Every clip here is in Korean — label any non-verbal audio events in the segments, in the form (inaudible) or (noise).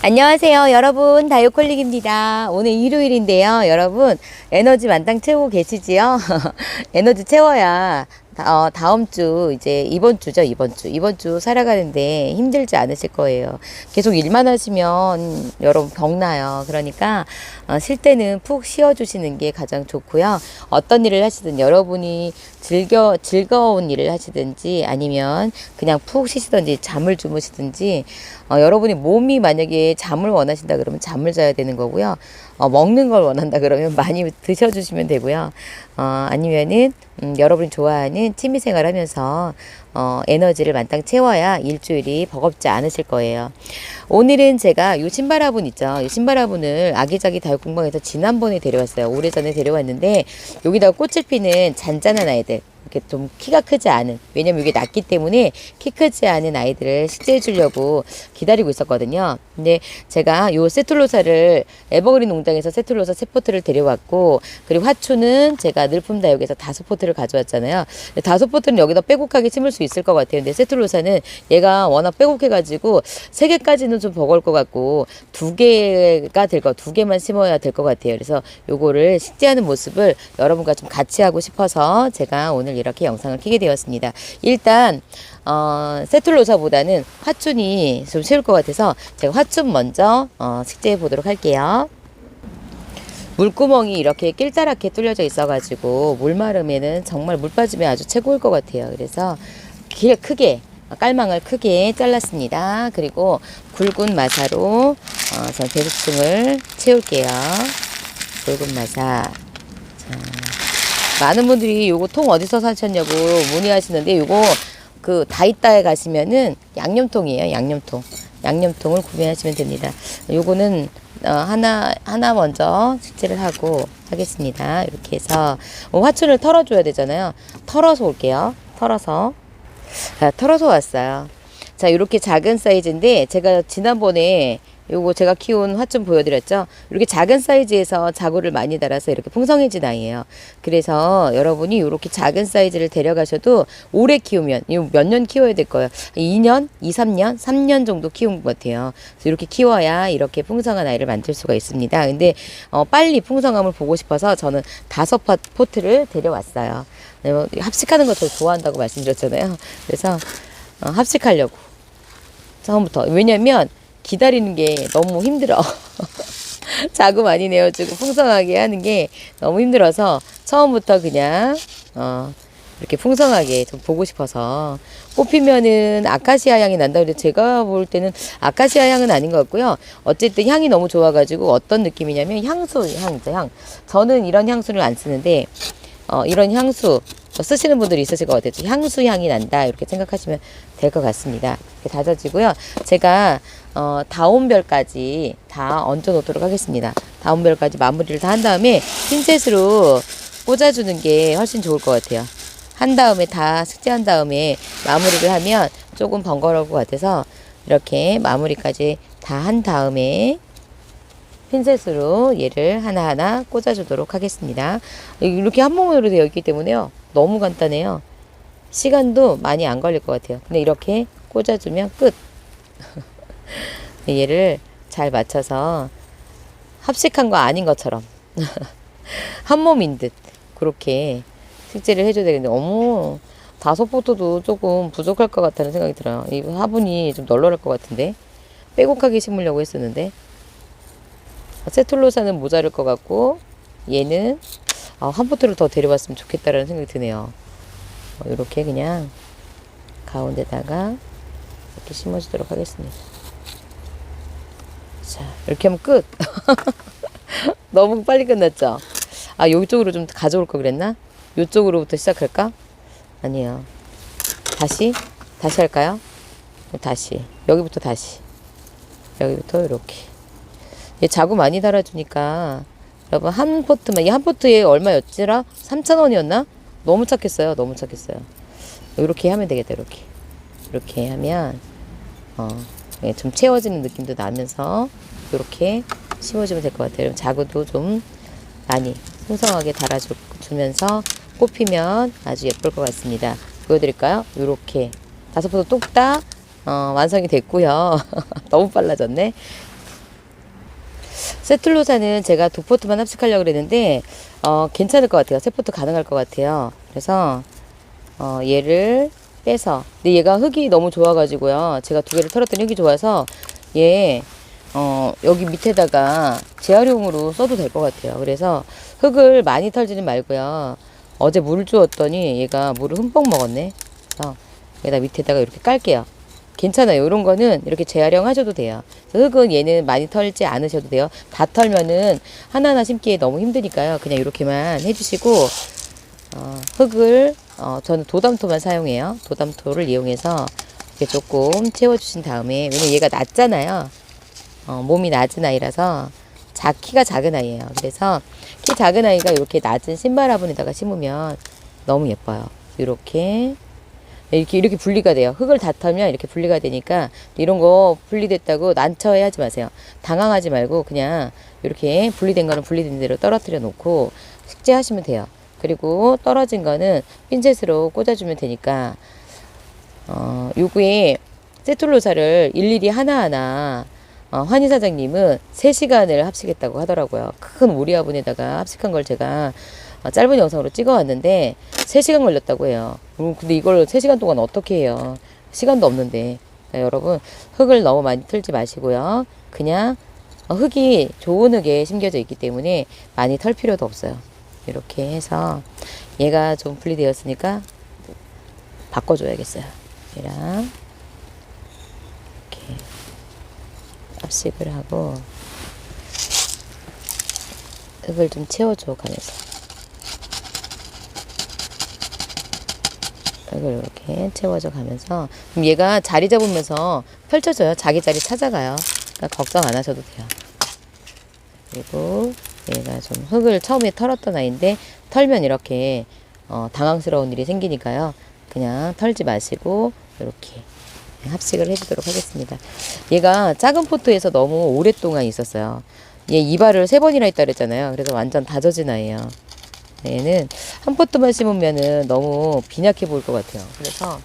안녕하세요 여러분. 다이어콜릭입니다. 오늘 일요일인데요 여러분. 에너지 만땅 채우고 계시지요? (laughs) 에너지 채워야 다, 어, 다음 주 이제 이번 주죠 이번 주 이번 주 살아가는데 힘들지 않으실 거예요 계속 일만 하시면 여러분 병나요 그러니까 어, 쉴 때는 푹 쉬어 주시는 게 가장 좋고요 어떤 일을 하시든 여러분이 즐겨 즐거운 일을 하시든지 아니면 그냥 푹 쉬시든지 잠을 주무시든지 어, 여러분이 몸이 만약에 잠을 원하신다 그러면 잠을 자야 되는 거고요. 어, 먹는 걸 원한다 그러면 (laughs) 많이 드셔 주시면 되고요. 어, 아니면은 음, 여러분이 좋아하는 취미 생활 하면서 어, 에너지를 만땅 채워야 일주일이 버겁지 않으실 거예요. 오늘은 제가 이 신바라분 있죠. 이 신바라분을 아기자기 다육공방에서 지난번에 데려왔어요. 오래전에 데려왔는데 여기다가 꽃을 피는 잔잔한 아이들 이렇게 좀 키가 크지 않은 왜냐면 이게 낮기 때문에 키 크지 않은 아이들을 식재해 주려고 기다리고 있었거든요. 근데 제가 요 세툴로사를 에버그린 농장에서 세툴로사 세 포트를 데려왔고 그리고 화초는 제가 늘품 다육에서 다섯 포트를 가져왔잖아요. 다섯 포트는 여기다 빼곡하게 심을 수 있을 것 같아요. 근데 세툴로사는 얘가 워낙 빼곡해가지고 세 개까지는 좀 버거울 것 같고 두 개가 될 거, 두 개만 심어야 될 것 같아요. 그래서 요거를 식재하는 모습을 여러분과 좀 같이 하고 싶어서 제가 오늘 이렇게 영상을 켜게 되었습니다. 일단 어, 세툴로사보다는 화춘이 좀 쉬울 것 같아서 제가 화춘 먼저 어, 식재해 보도록 할게요. 물구멍이 이렇게 낄다랗게 뚫려져 있어가지고 물 마름에는 정말 물 빠지면 아주 최고일 것 같아요. 그래서 길 크게 깔망을 크게 잘랐습니다. 그리고 굵은 마사로 어, 전 대수층을 채울게요. 굵은 마사. 자, 많은 분들이 요거 통 어디서 사셨냐고 문의하시는데 요거 그 다이다에 가시면은 양념통이에요. 양념통. 양념통을 구매하시면 됩니다. 요거는 어, 하나 하나 먼저 식재를 하고 하겠습니다. 이렇게 해서 어, 화초를 털어줘야 되잖아요. 털어서 올게요. 털어서 자, 털어서 왔어요. 자, 이렇게 작은 사이즈인데 제가 지난번에 요거 제가 키운 화 좀 보여드렸죠. 이렇게 작은 사이즈에서 자구를 많이 달아서 이렇게 풍성해진 아이예요. 그래서 여러분이 이렇게 작은 사이즈를 데려가셔도 오래 키우면 몇 년 키워야 될 거예요. 2년, 2, 3년, 3년 정도 키운 것 같아요. 이렇게 키워야 이렇게 풍성한 아이를 만들 수가 있습니다. 근데 어, 빨리 풍성함을 보고 싶어서 저는 다섯 팟 포트를 데려왔어요. 네, 뭐 합식하는 거 저 좋아한다고 말씀드렸잖아요. 그래서 어, 합식하려고 처음부터 왜냐면 기다리는 게 너무 힘들어. (laughs) 자구 많이 내어주고 풍성하게 하는 게 너무 힘들어서 처음부터 그냥 어 이렇게 풍성하게 좀 보고 싶어서 꽃피면은 아카시아 향이 난다 그래서 제가 볼 때는 아카시아 향은 아닌 것 같고요. 어쨌든 향이 너무 좋아가지고 어떤 느낌이냐면 향수 향이죠 향. 저는 이런 향수를 안 쓰는데 어 이런 향수 쓰시는 분들이 있으실 것 같아요. 향수 향이 난다 이렇게 생각하시면 될 것 같습니다. 이렇게 다져지고요. 제가 어, 다운별까지 다 얹어 놓도록 하겠습니다. 다운별까지 마무리를 다 한 다음에 핀셋으로 꽂아주는 게 훨씬 좋을 것 같아요. 한 다음에 다 숙제한 다음에 마무리를 하면 조금 번거로울 것 같아서 이렇게 마무리까지 다 한 다음에 핀셋으로 얘를 하나하나 꽂아주도록 하겠습니다. 이렇게 한 몸으로 되어 있기 때문에요. 너무 간단해요. 시간도 많이 안 걸릴 것 같아요. 근데 이렇게 꽂아주면 끝. (laughs) 얘를 잘 맞춰서 합식한 거 아닌 것처럼 (laughs) 한 몸인 듯 그렇게 식재를 해줘야 되겠는데 어머 다섯 포토도 조금 부족할 것 같다는 생각이 들어요. 이 화분이 좀 널널할 것 같은데 빼곡하게 심으려고 했었는데 세툴로사는 모자랄 것 같고 얘는 아, 한 포트를 더 데려왔으면 좋겠다라는 생각이 드네요. 어, 이렇게 그냥 가운데다가 이렇게 심어주도록 하겠습니다. 자, 이렇게 하면 끝. (laughs) 너무 빨리 끝났죠? 아, 이쪽으로 좀 가져올 거 그랬나? 이쪽으로부터 시작할까? 아니에요. 다시? 다시 할까요? 다시. 여기부터 다시. 여기부터 이렇게. 얘 자구 많이 달아주니까 여러분 한 포트만 이 한 포트에 얼마였지라? 3,000원이었나? 너무 착했어요. 너무 착했어요. 이렇게 하면 되겠다. 이렇게. 이렇게 하면 어, 예, 좀 채워지는 느낌도 나면서 이렇게 심어주면 될 것 같아요. 그럼 자구도 좀 많이 풍성하게 달아주면서 꽃피면 아주 예쁠 것 같습니다. 보여드릴까요? 이렇게 다섯 포도 뚝딱 어, 완성이 됐고요. (laughs) 너무 빨라졌네. 세툴로사는 제가 두 포트만 합식하려고 그랬는데 어, 괜찮을 것 같아요. 세 포트 가능할 것 같아요. 그래서 어, 얘를 빼서 근데 얘가 흙이 너무 좋아가지고요. 제가 두 개를 털었더니 흙이 좋아서 얘 어, 여기 밑에다가 재활용으로 써도 될 것 같아요. 그래서 흙을 많이 털지는 말고요. 어제 물 주었더니 얘가 물을 흠뻑 먹었네. 그래서 여기다 밑에다가 이렇게 깔게요. 괜찮아요. 이런 거는 이렇게 재활용하셔도 돼요. 흙은 얘는 많이 털지 않으셔도 돼요. 다 털면은 하나하나 심기에 너무 힘드니까요. 그냥 이렇게만 해주시고 어, 흙을 어, 저는 도담토만 사용해요. 도담토를 이용해서 이렇게 조금 채워주신 다음에 왜냐면 얘가 낮잖아요. 어, 몸이 낮은 아이라서 자, 키가 작은 아이예요. 그래서 키 작은 아이가 이렇게 낮은 신발 화분에다가 심으면 너무 예뻐요. 이렇게 이렇게 이렇게 분리가 돼요. 흙을 다 털면 이렇게 분리가 되니까 이런 거 분리됐다고 난처해 하지 마세요. 당황하지 말고 그냥 이렇게 분리된 거는 분리된 대로 떨어뜨려 놓고 숙제하시면 돼요. 그리고 떨어진 거는 핀셋으로 꽂아주면 되니까 어, 요구에 세툴로사를 일일이 하나하나 어, 환희 사장님은 3시간을 합식했다고 하더라고요. 큰 오리 화분에다가 합식한 걸 제가 어, 짧은 영상으로 찍어 왔는데 3시간 걸렸다고 해요. 음, 근데 이걸 3시간 동안 어떻게 해요? 시간도 없는데. 그러니까 여러분, 흙을 너무 많이 틀지 마시고요. 그냥 어, 흙이 좋은 흙에 심겨져 있기 때문에 많이 털 필요도 없어요. 이렇게 해서 얘가 좀 분리되었으니까 바꿔줘야겠어요. 얘랑 이렇게 압식을 하고 흙을 좀 채워줘 가면서 흙을 이렇게 채워줘 가면서 그럼 얘가 자리 잡으면서 펼쳐져요. 자기 자리 찾아가요. 그러니까 걱정 안 하셔도 돼요. 그리고 얘가 좀 흙을 처음에 털었던 아이인데 털면 이렇게 어, 당황스러운 일이 생기니까요. 그냥 털지 마시고 이렇게 합식을 해주도록 하겠습니다. 얘가 작은 포트에서 너무 오랫동안 있었어요. 얘 이발을 세 번이나 했다 그랬잖아요. 그래서 완전 다져진 아이예요. 얘는 한 포트만 심으면은 너무 빈약해 보일 것 같아요. 그래서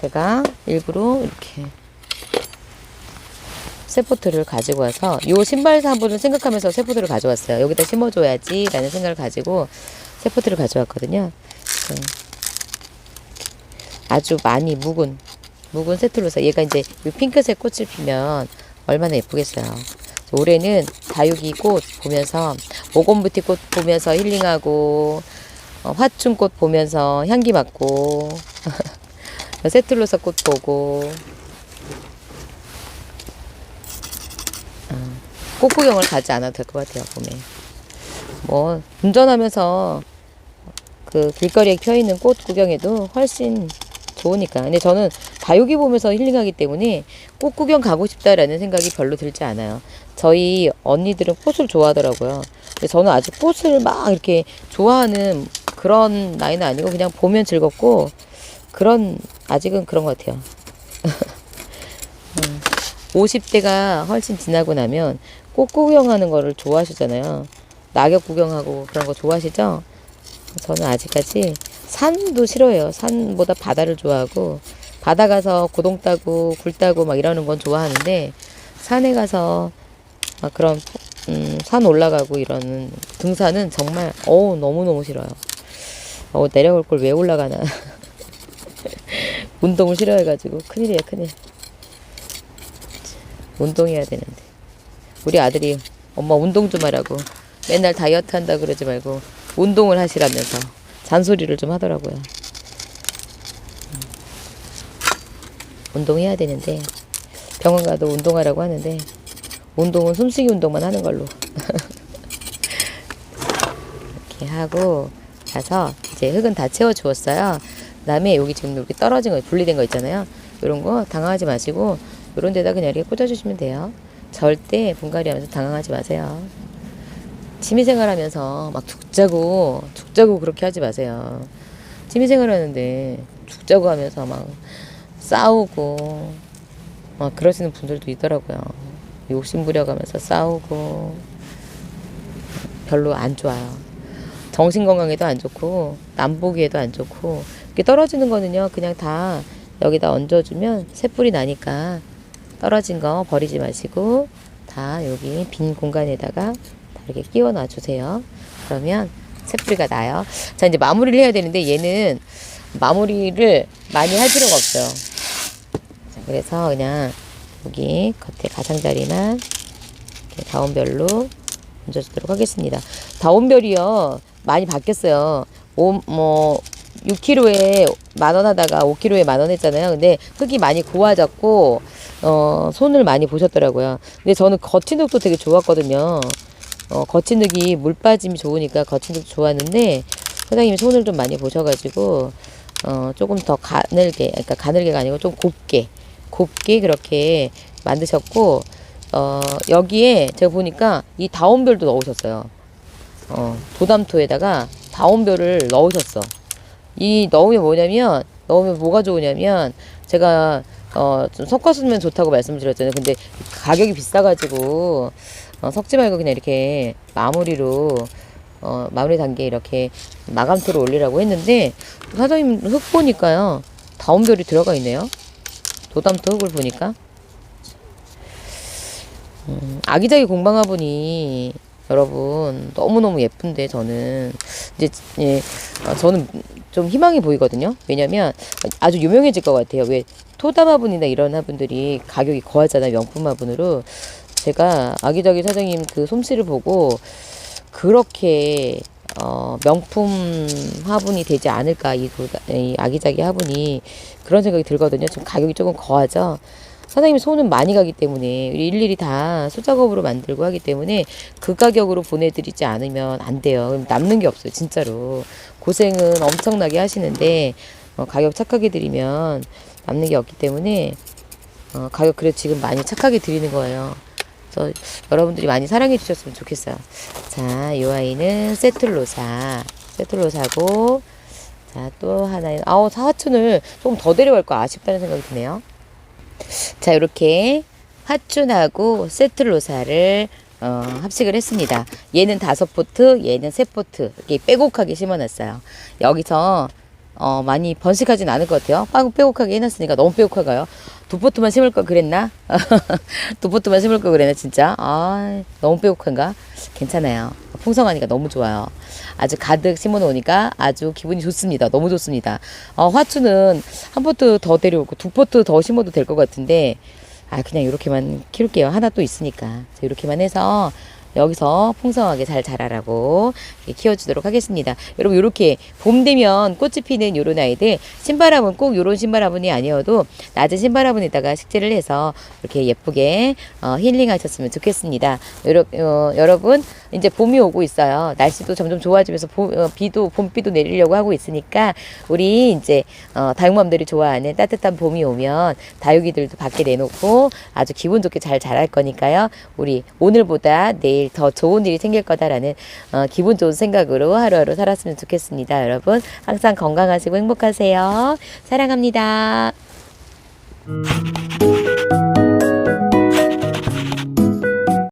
제가 일부러 이렇게 새 포트를 가지고 와서 요 신발 사부를 생각하면서 새 포트를 가져왔어요. 여기다 심어줘야지 라는 생각을 가지고 새 포트를 가져왔거든요. 음. 아주 많이 묵은 묵은 세툴로사 얘가 이제 이 핑크색 꽃을 피면 얼마나 예쁘겠어요. 올해는 다육이 꽃 보면서 모건부티 꽃 보면서 힐링하고 어, 화춘꽃 보면서 향기 맡고 (laughs) 세툴로사 꽃 보고 어, 꽃 구경을 가지 않아도 될 것 같아요 봄에 뭐 운전하면서 그 길거리에 펴 있는 꽃 구경해도 훨씬 좋으니까. 근데 저는 다육이 보면서 힐링하기 때문에 꽃 구경 가고 싶다라는 생각이 별로 들지 않아요. 저희 언니들은 꽃을 좋아하더라고요. 근데 저는 아직 꽃을 막 이렇게 좋아하는 그런 나이는 아니고 그냥 보면 즐겁고 그런 아직은 그런 것 같아요. (laughs) 음, 50대가 훨씬 지나고 나면 꽃 구경하는 거를 좋아하시잖아요. 낙엽 구경하고 그런 거 좋아하시죠? 저는 아직까지 산도 싫어해요. 산보다 바다를 좋아하고 바다 가서 고동 따고 굴 따고 막 이러는 건 좋아하는데 산에 가서 막 그런 음, 산 올라가고 이러는 등산은 정말 어우 너무너무 싫어요. 어 내려올 걸 왜 올라가나. (laughs) 운동을 싫어해가지고 큰일이야 큰일. 운동해야 되는데 우리 아들이 엄마 운동 좀 하라고 맨날 다이어트 한다 그러지 말고 운동을 하시라면서 잔소리를 좀 하더라고요. 운동해야 되는데 병원 가도 운동하라고 하는데 운동은 숨쉬기 운동만 하는 걸로 (laughs) 이렇게 하고 가서 이제 흙은 다 채워 주었어요. 그다음에 여기 지금 이렇게 떨어진 거 분리된 거 있잖아요. 이런 거 당황하지 마시고 이런 데다 그냥 이렇게 꽂아주시면 돼요. 절대 분갈이하면서 당황하지 마세요. 취미생활하면서 막 죽자고 죽자고 그렇게 하지 마세요. 취미생활하는데 죽자고 하면서 막 싸우고 막 그러시는 분들도 있더라고요. 욕심 부려가면서 싸우고 별로 안 좋아요. 정신 건강에도 안 좋고 남 보기에도 안 좋고 이렇게 떨어지는 거는요 그냥 다 여기다 얹어주면 새뿔이 나니까 떨어진 거 버리지 마시고 다 자, 여기 빈 공간에다가 다 이렇게 끼워 놔 주세요. 그러면 새뿌리가 나요. 자, 이제 마무리를 해야 되는데 얘는 마무리를 많이 할 필요가 없어요. 자, 그래서 그냥 여기 겉에 가장자리만 다운별로 얹어주도록 하겠습니다. 다운별이요 많이 바뀌었어요. 오, 뭐 6kg에 만원 하다가 5kg에 만원 했잖아요. 근데 흙이 많이 고와졌고 어, 손을 많이 보셨더라고요. 근데 저는 거친 흙도 되게 좋았거든요. 어, 거친 흙이 물 빠짐이 좋으니까 거친 흙도 좋았는데 사장님이 손을 좀 많이 보셔가지고 어, 조금 더 가늘게, 그러니까 가늘게가 아니고 좀 곱게, 곱게 그렇게 만드셨고 어, 여기에 제가 보니까 이 다운별도 넣으셨어요. 어, 도담토에다가 다운별을 넣으셨어. 이 넣으면 뭐냐면 넣으면 뭐가 좋으냐면 제가 어, 좀 섞어 쓰면 좋다고 말씀드렸잖아요. 근데 가격이 비싸가지고 어, 섞지 말고 그냥 이렇게 마무리로 어, 마무리 단계 이렇게 마감토로 올리라고 했는데 사장님 흙 보니까요 다운별이 들어가 있네요. 도담토 흙을 보니까 음, 아기자기 공방화분이 여러분 너무너무 예쁜데 저는 이제 예, 어, 저는 좀 희망이 보이거든요. 왜냐면 아주 유명해질 것 같아요. 왜 토담 화분이나 이런 화분들이 가격이 거하잖아요. 명품 화분으로 제가 아기자기 사장님 그 솜씨를 보고 그렇게 어, 명품 화분이 되지 않을까 이, 이 아기자기 화분이 그런 생각이 들거든요. 좀 가격이 조금 거하죠. 사장님이 손은 많이 가기 때문에 일일이 다 수작업으로 만들고 하기 때문에 그 가격으로 보내드리지 않으면 안 돼요. 그럼 남는 게 없어요, 진짜로. 고생은 엄청나게 하시는데 어, 가격 착하게 드리면 남는 게 없기 때문에 어, 가격 그래 지금 많이 착하게 드리는 거예요. 그래서 여러분들이 많이 사랑해 주셨으면 좋겠어요. 자, 이 아이는 세트로 사, 세트로 사고 자, 또 하나는 아우 사화춘을 조금 더 데려갈 거 아쉽다는 생각이 드네요. 자, 이렇게 화춘하고 세트로사를 어, 합식을 했습니다. 얘는 다섯 포트, 얘는 세 포트 이렇게 빼곡하게 심어놨어요. 여기서 어, 많이 번식하진 않을 것 같아요. 빵 빼곡하게 해놨으니까 너무 빼곡하가요. 두 포트만 심을 걸 그랬나? (laughs) 두 포트만 심을 걸 그랬나 진짜? 아 너무 빼곡한가? 괜찮아요. 풍성하니까 너무 좋아요. 아주 가득 심어 놓으니까 아주 기분이 좋습니다. 너무 좋습니다. 어, 화추는 한 포트 더 데려오고 두 포트 더 심어도 될 것 같은데 아 그냥 이렇게만 키울게요. 하나 또 있으니까 이렇게만 해서 여기서 풍성하게 잘 자라라고 키워주도록 하겠습니다. 여러분 이렇게 봄 되면 꽃이 피는 요런 아이들 신바람은 꼭 요런 신바람은이 아니어도 낮은 신바람은에다가 식재를 해서 이렇게 예쁘게 어, 힐링하셨으면 좋겠습니다. 여러, 어, 여러분 이제 봄이 오고 있어요. 날씨도 점점 좋아지면서 봄, 어, 비도 봄비도 내리려고 하고 있으니까 우리 이제 어, 다육맘들이 좋아하는 따뜻한 봄이 오면 다육이들도 밖에 내놓고 아주 기분 좋게 잘 자랄 거니까요. 우리 오늘보다 더 좋은 일이 생길 거다라는 어, 기분 좋은 생각으로 하루하루 살았으면 좋겠습니다. 여러분 항상 건강하시고 행복하세요. 사랑합니다.